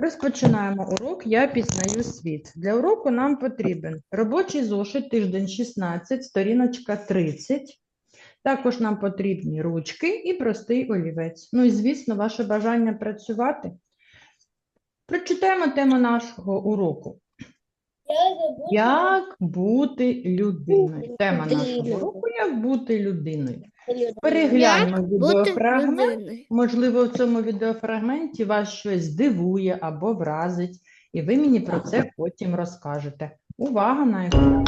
Розпочинаємо урок Я пізнаю світ. Для уроку нам потрібен робочий зошит, тиждень 16, сторіночка 30. Також нам потрібні ручки і простий олівець. Ну і, звісно, ваше бажання працювати. Прочитаємо тему нашого уроку. Як бути людиною? Тема нашого уроку Як бути людиною. Перегляньмо відеофрагмент. Можливо, в цьому відеофрагменті вас щось здивує або вразить, і ви мені про це потім розкажете. Увага на екран.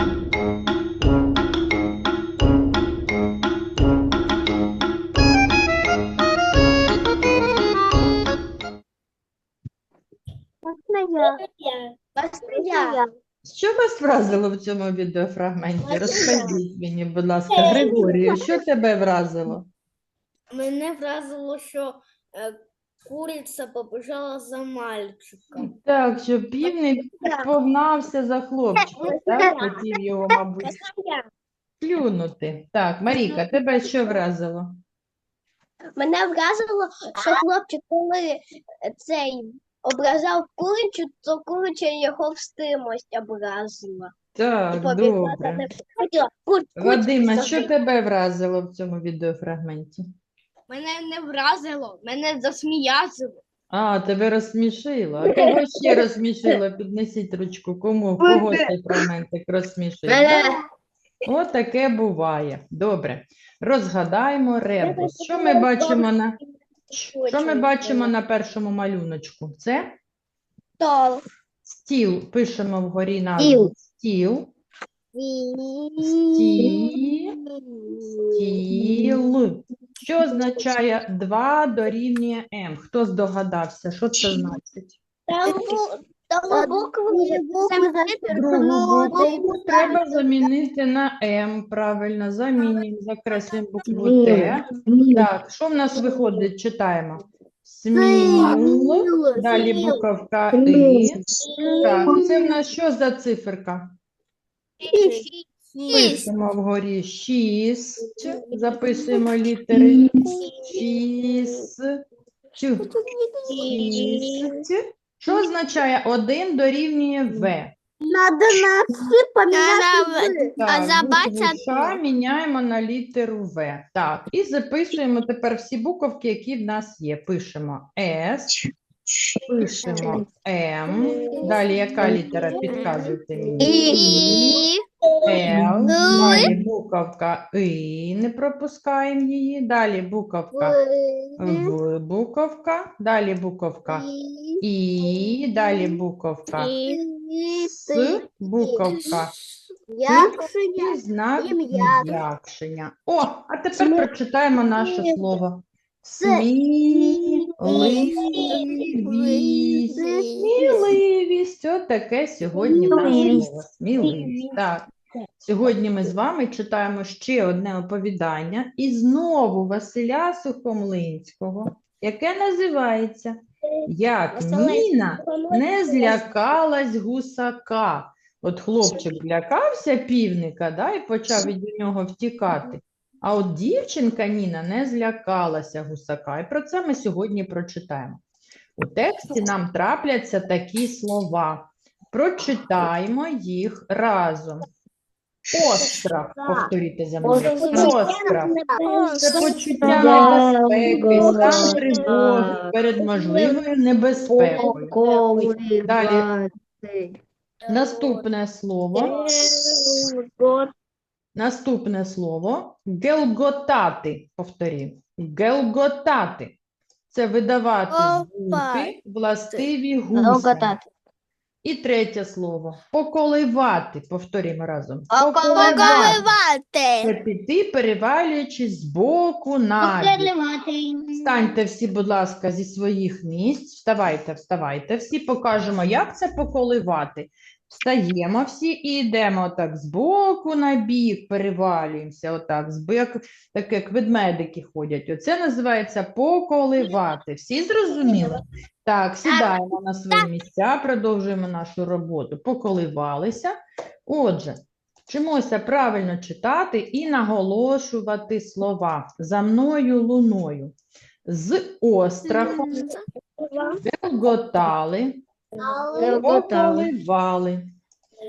Що вас вразило в цьому відеофрагменті? Розкажіть мені, будь ласка, Григорію, що тебе вразило? Мене вразило, що е, куриця побежала за мальчиком. Так, що півник погнався за хлопчиком, так? Хотів його, мабуть, плюнути. Так, Маріка, тебе що вразило? Мене вразило, що хлопчик, коли цей ображав курицю, то куриця його встимость образила. Так, добре. за що тебе вразило в цьому відеофрагменті? Мене не вразило, мене засміяло. А, тебе розсмішило. А кого ще розсмішило? Піднесіть ручку. Кому? Кого цей фрагментик розсмішив? О, таке буває. Добре. Розгадаємо ребус. Що ми бачимо на що ми бачимо на першому малюночку? Це Стол. стіл. Пишемо вгорі на стіл. Сті... Стіл. Що означає 2 дорівнює М? Хто здогадався? Що це значить? Там, бу- букви, Другу букву треба замінити на М. Правильно, замінюємо, закреслюємо букву Т. Так, що в нас виходить? Читаємо. Сміл. Далі буковка І. Так, це в нас що за циферка? Пишемо вгорі 6. Записуємо літери 6. Шість. Що означає 1 дорівнює В? Надо на всі поміняти. Так, забачити. букву Ш міняємо на літеру В. Так, і записуємо тепер всі буковки, які в нас є. Пишемо С, пишемо М. Далі яка літера? підказуєте мені. І, Л, далі буковка І, не пропускаємо її. Далі буковка В, буковка, далі буковка І, далі буковка С, буковка і знак Ім'я. м'якшення. О, а тепер прочитаємо наше слово. Сміливість. От таке сьогодні Сміливість. Сміливість. Так. Сьогодні ми з вами читаємо ще одне оповідання і знову Василя Сухомлинського, яке називається Як Ніна не злякалась гусака. От хлопчик злякався півника, да, і почав від нього втікати. А от дівчинка Ніна не злякалася гусака. І про це ми сьогодні прочитаємо. У тексті нам трапляться такі слова. Прочитаємо їх разом. Острах, повторіть за мною. Острах. Це почуття небезпеки, стан тривоги перед можливою небезпекою. Далі наступне слово. Наступне слово гелготати. Повторі. Гелготати. Це видавати звуки, властиві гусам. І третє слово поколивати. Повторімо разом. Це піти, перевалюючись з боку на бік. Встаньте всі, будь ласка, зі своїх місць. Вставайте, вставайте. Всі покажемо, як це поколивати. Встаємо всі і йдемо отак з боку на бік, перевалюємося, отак, з бик, так як ведмедики ходять. Оце називається поколивати. Всі зрозуміли? Так, сідаємо на свої місця, продовжуємо нашу роботу. Поколивалися. Отже, вчимося правильно читати і наголошувати слова за мною луною. з острахом Гелготали. поколивали.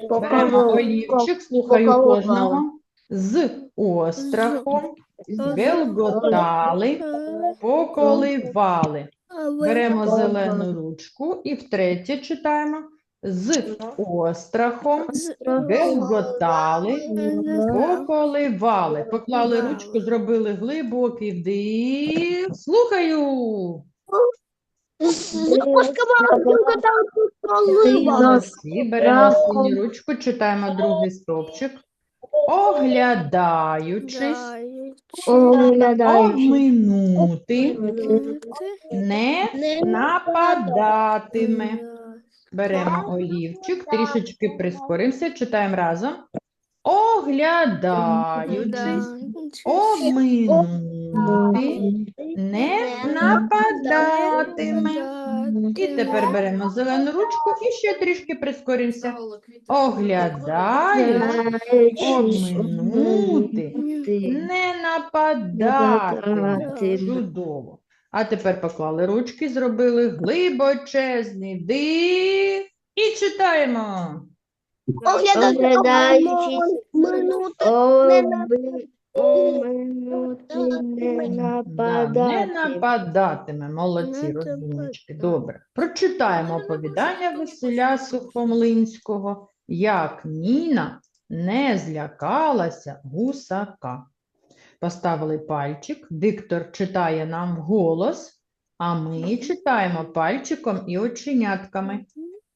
Беремо олівчик, слухаю кожного. З острахом гелготали, поколивали. Беремо зелену ручку і втретє читаємо. З острахом гелготали, поколивали. Поклали ручку, зробили глибокий вдих. Слухаю. Молодці. Беремо синю ручку, читаємо другий стовпчик. Оглядаючись, обминути, не нападатиме. Беремо олівчик, трішечки прискоримося, читаємо разом. Оглядаючись, обминути, не нападатиме. І тепер беремо зелену ручку і ще трішки прискоримося. Оглядаючись, обминути, не нападатиме. Чудово. А тепер поклали ручки, зробили глибочезний вдих і читаємо. Оглядаючись, минути, не Да, не нападатиме. Молодці, Не розумнички. Добре. Прочитаємо оповідання Василя Сухомлинського, як Ніна не злякалася гусака. Поставили пальчик, диктор читає нам вголос, а ми читаємо пальчиком і оченятками.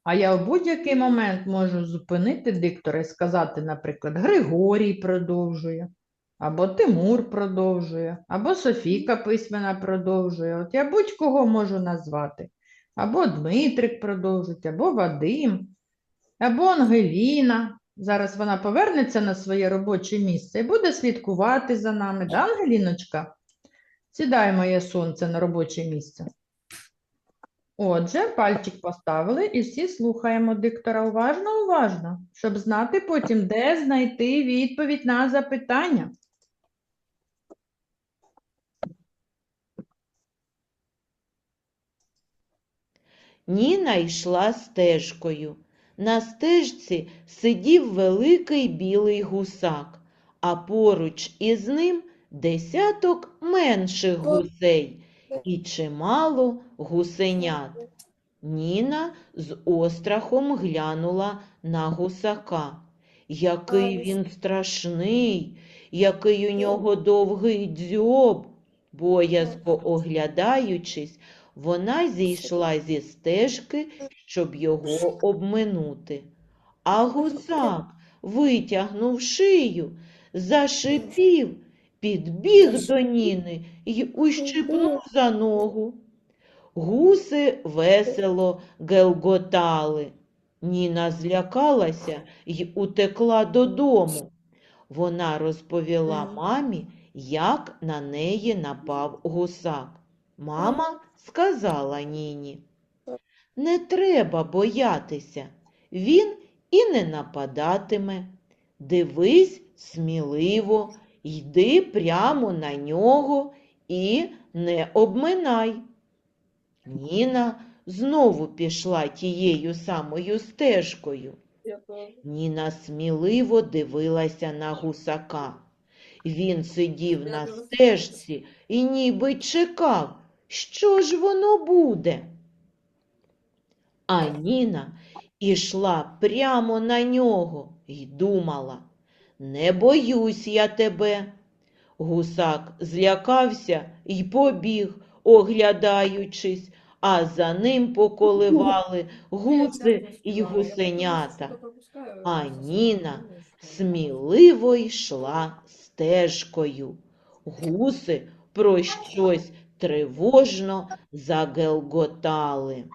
А я в будь-який момент можу зупинити диктора і сказати, наприклад, Григорій продовжує, або Тимур продовжує, або Софійка письмена продовжує. От я будь-кого можу назвати. Або Дмитрик продовжить, або Вадим, або Ангеліна. Зараз вона повернеться на своє робоче місце і буде слідкувати за нами. Да, Ангеліночка? Сідай, моє сонце, на робоче місце. Отже, пальчик поставили і всі слухаємо диктора уважно, уважно, щоб знати потім, де знайти відповідь на запитання. Ніна йшла стежкою. На стежці сидів великий білий гусак, а поруч із ним десяток менших гусей і чимало гусенят. Ніна з острахом глянула на гусака. Який він страшний, який у нього довгий дзьоб. Боязко оглядаючись, вона зійшла зі стежки, щоб його обминути. А гусак, витягнув шию, зашипів, підбіг до Ніни й ущипнув за ногу. Гуси весело гелготали. Ніна злякалася й утекла додому. Вона розповіла мамі, як на неї напав гусак. Мама сказала Ніні, не треба боятися, він і не нападатиме. Дивись сміливо, йди прямо на нього і не обминай. Ніна знову пішла тією самою стежкою. Ніна сміливо дивилася на гусака. Він сидів на стежці і ніби чекав, що ж воно буде. А Ніна ішла прямо на нього і думала, не боюсь я тебе. Гусак злякався й побіг, оглядаючись, а за ним поколивали гуси й гусенята. А Ніна сміливо йшла стежкою. Гуси про щось тривожно загелготали.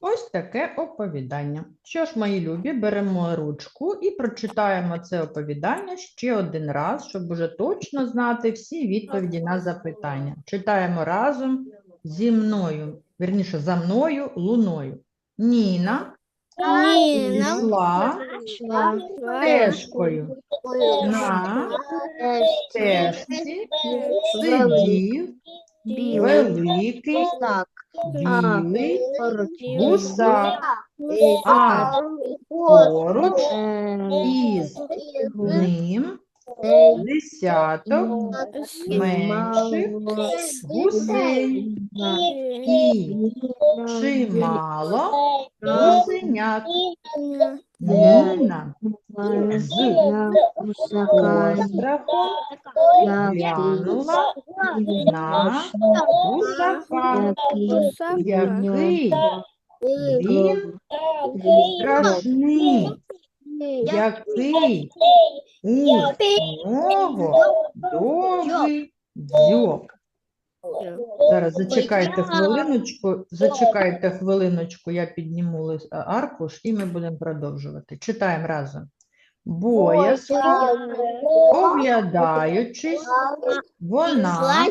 Ось таке оповідання. Що ж, мої любі, беремо ручку і прочитаємо це оповідання ще один раз, щоб уже точно знати всі відповіді на запитання. Читаємо разом зі мною, вірніше, за мною луною. Ніна Йшла стежкою. На стежці сидів великий білий гусак, а поруч із ним десяток менших гусей і чимало гусенят. Ніна з острахом глянула на гусака, який він страшний, який? У нього довгий дзьоб. Зараз зачекайте хвилиночку, зачекайте хвилиночку, я підніму аркуш і ми будемо продовжувати. Читаємо разом. Боязко, оглядаючись, вона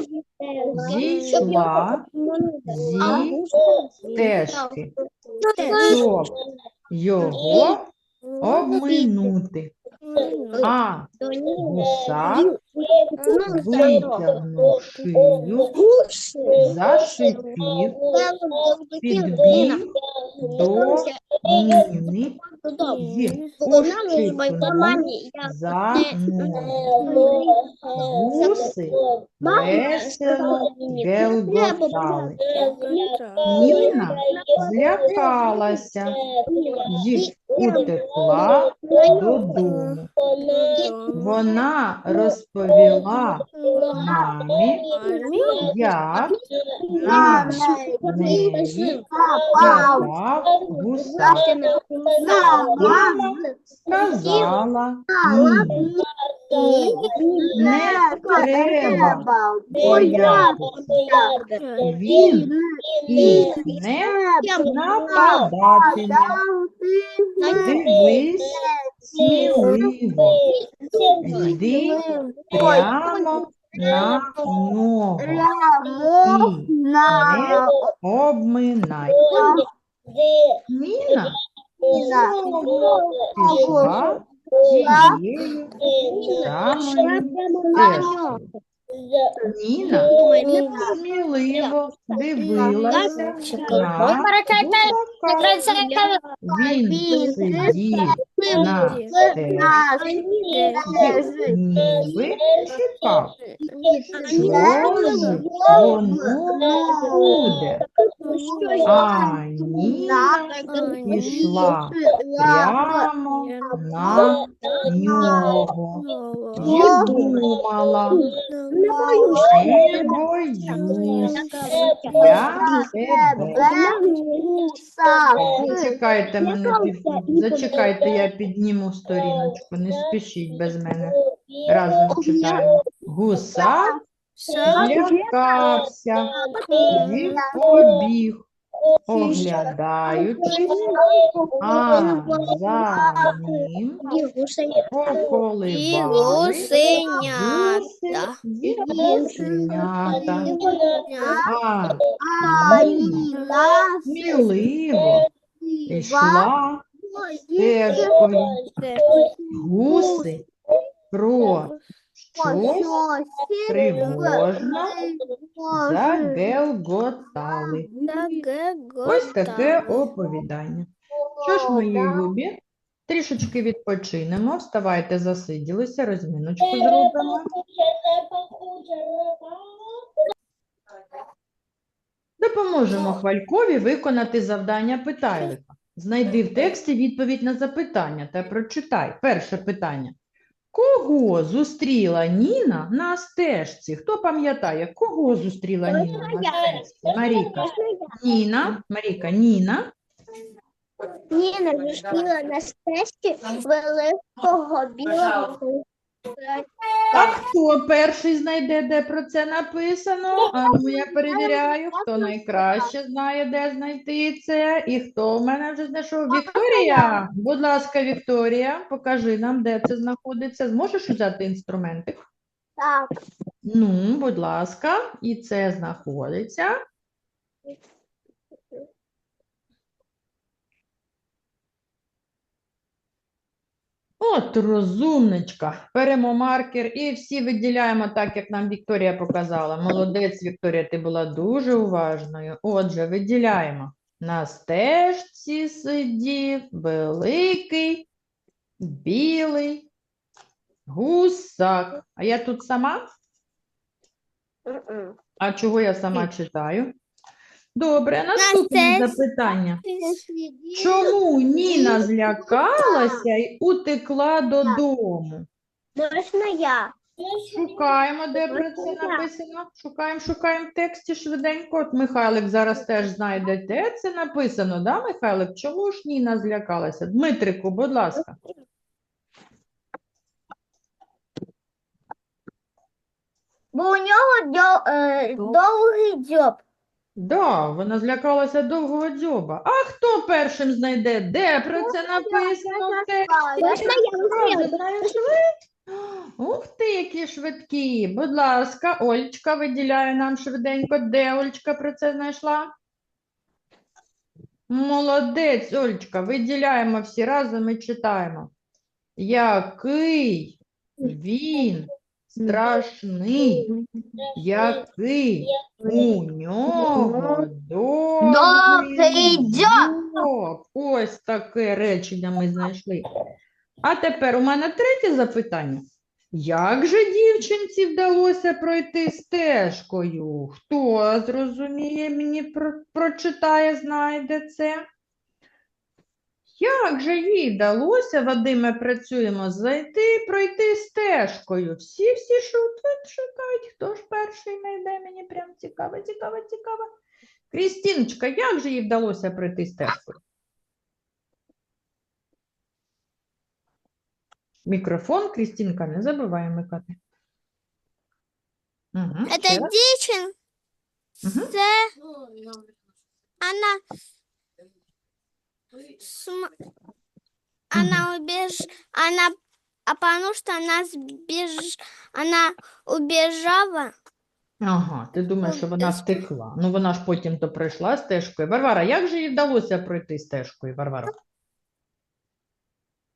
зійшла зі стежки, щоб його обминути. А гусак витягнув шию, зашипів, підбіг до Ніни і ущипнув за ногу. Гуси весело гелготали. Ніна злякалася і утекла додому. Вона розповіла мамі, як на неї напав гусак. Мама сказала ні, не треба боятися. Він і не нападатиме. Дивись сміливо, йди прямо на нього. І не обминай. Ніна. Знову пішла тією самою стежкою. Ніна сміливо дивилася на. Він сидів на стежці ніби чекав, що ж воно буде. А Ніна пішла прямо на нього і думала, не боюсь я тебе. Зачекайте мене, під- зачекайте, я підніму сторіночку, не спішіть без мене. Разом читаємо. Гусак злякався і побіг, оглядаючись, а за ним поколивали гусенята. А сміливо йшла стежкою. Гуси про щось тривожно загелготали. Ось таке оповідання. Що ж, мої любі, трішечки відпочинемо, вставайте, засиділися, розміночку зробимо. Допоможемо Хвалькові виконати завдання питайлика. Знайди в тексті відповідь на запитання та прочитай. Перше питання. Кого зустріла Ніна на стежці? Хто пам'ятає, кого зустріла Ніна на стежці? Маріка. Ніна, Маріка, Ніна. Ніна зустріла на стежці великого білого А хто перший знайде, де про це написано? А ну я перевіряю, хто найкраще знає, де знайти це, і хто в мене вже знайшов. Вікторія, будь ласка, Вікторія, покажи нам, де це знаходиться. Зможеш взяти інструментик? Так. Ну, будь ласка, і це знаходиться. От розумничка. Беремо маркер і всі виділяємо так, як нам Вікторія показала. Молодець, Вікторія, ти була дуже уважною. Отже, виділяємо. На стежці сидів великий білий гусак. А я тут сама? А чого я сама читаю? Добре, наступне запитання. Чому Ніна злякалася і утекла додому? Можна я? Шукаємо, де про це написано. Шукаємо, шукаємо в тексті швиденько. От Михайлик зараз теж знайде, де це написано, да, Михайлик? Чому ж Ніна злякалася? Дмитрику, будь ласка. Бо у нього дьо- е, довгий дзьоб. Да, вона злякалася довгого дзьоба. А хто першим знайде, де про це написано в тексті? Ух ти, які швидкі. Будь ласка, Олечка виділяє нам швиденько. Де Олечка про це знайшла? Молодець, Олечка, виділяємо всі разом і читаємо. Який він страшний, який у нього дзьоб. дзьоб. Ось таке речення ми знайшли. А тепер у мене третє запитання. Як же дівчинці вдалося пройти стежкою? Хто зрозуміє мені, прочитає, знайде це? Як же їй вдалося, Вадиме, працюємо, зайти, пройти стежкою? Всі, всі шукають, шукають. Хто ж перший знайде? Мені прям цікаво, цікаво, цікаво. Крістіночка, як же їй вдалося пройти стежкою? Мікрофон, Крістінка, не забувай вмикати. Угу. Это дичин. Мгм. Це она см- она убеж она а потому что она сбеж она убежала Ага, ти думаєш, що вона втекла. Ну, вона ж потім то пройшла стежкою. Варвара, як же їй вдалося пройти стежкою, Варвара?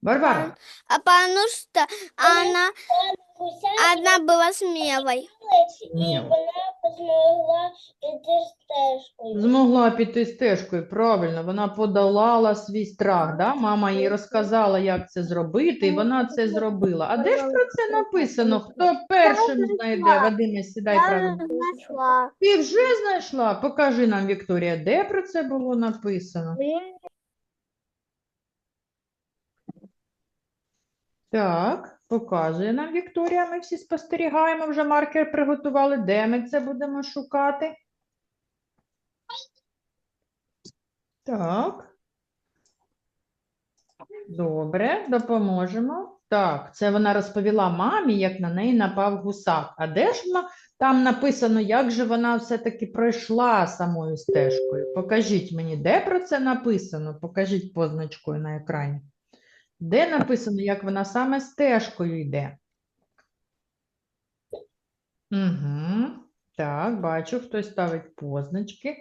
Варвара, а потому что она она была смелой Ні. Вона змогла піти стежкою. змогла піти стежкою, правильно, вона подолала свій страх, да? Мама їй розказала, як це зробити, і вона це зробила. А де ж про це написано? Хто першим знайде? Вадиме, сідай правильно. Ти вже знайшла? Покажи нам, Вікторія, де про це було написано? Так, показує нам Вікторія. Ми всі спостерігаємо, вже маркер приготували. Де ми це будемо шукати? Так. Добре, допоможемо. Так, це вона розповіла мамі, як на неї напав гусак. А де ж там написано, як же вона все-таки пройшла самою стежкою? Покажіть мені, де про це написано? Покажіть позначкою на екрані. Де написано, як вона саме стежкою йде? Угу. Так, бачу, хтось ставить позначки.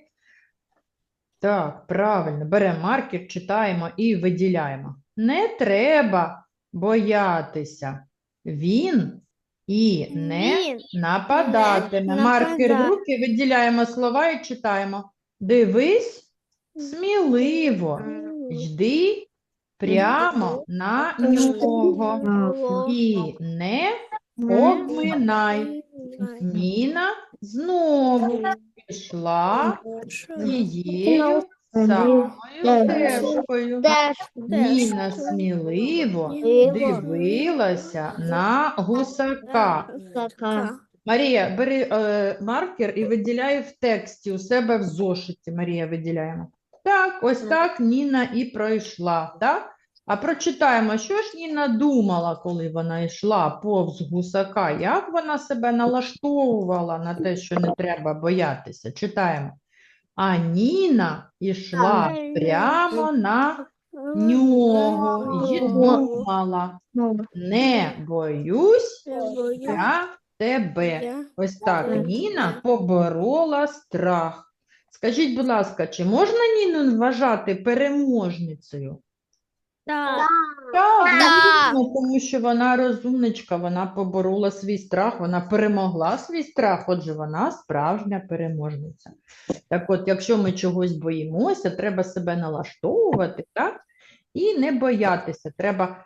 Так, правильно. Беремо маркер, читаємо і виділяємо. Не треба боятися. Він і не Він нападатиме. Маркер в руки, виділяємо слова і читаємо. Дивись сміливо. Йди прямо на нього. І не обминай. Ніна знову пішла тією самою стежкою. Ніна сміливо дивилася на гусака. Марія, бери е, маркер і виділяй в тексті у себе в зошиті. Марія, виділяємо. Так, ось так Ніна і пройшла. Так? А прочитаємо, що ж Ніна думала, коли вона йшла повз гусака, як вона себе налаштовувала на те, що не треба боятися. Читаємо. А Ніна йшла прямо на нього і думала, не боюсь я тебе. Ось так Ніна поборола страх. Скажіть, будь ласка, чи можна Ніну вважати переможницею? Так, Да. звісно, тому що вона розумничка, вона поборола свій страх, вона перемогла свій страх, отже, вона справжня переможниця. Так от, якщо ми чогось боїмося, треба себе налаштовувати, так? І не боятися, треба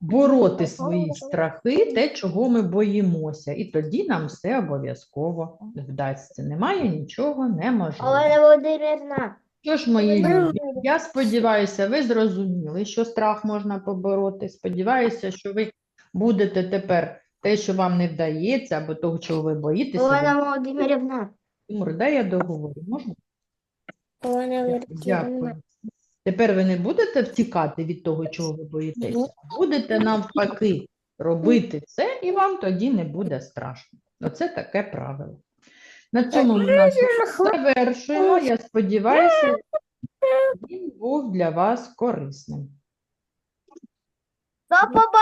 бороти свої страхи, те, чого ми боїмося, і тоді нам все обов'язково вдасться. Немає нічого неможливого. Олена Володимирівна. Що ж, мої любі, я сподіваюся, ви зрозуміли, що страх можна побороти. Сподіваюся, що ви будете тепер те, що вам не вдається, або того, чого ви боїтеся. Олена Володимирівна. Тимур, дай я договорю. Можна? Олена Дякую. Тепер ви не будете втікати від того, чого ви боїтеся. Будете навпаки робити це, і вам тоді не буде страшно. Оце таке правило. На цьому ми нас завершуємо. Я сподіваюся, він був для вас корисним.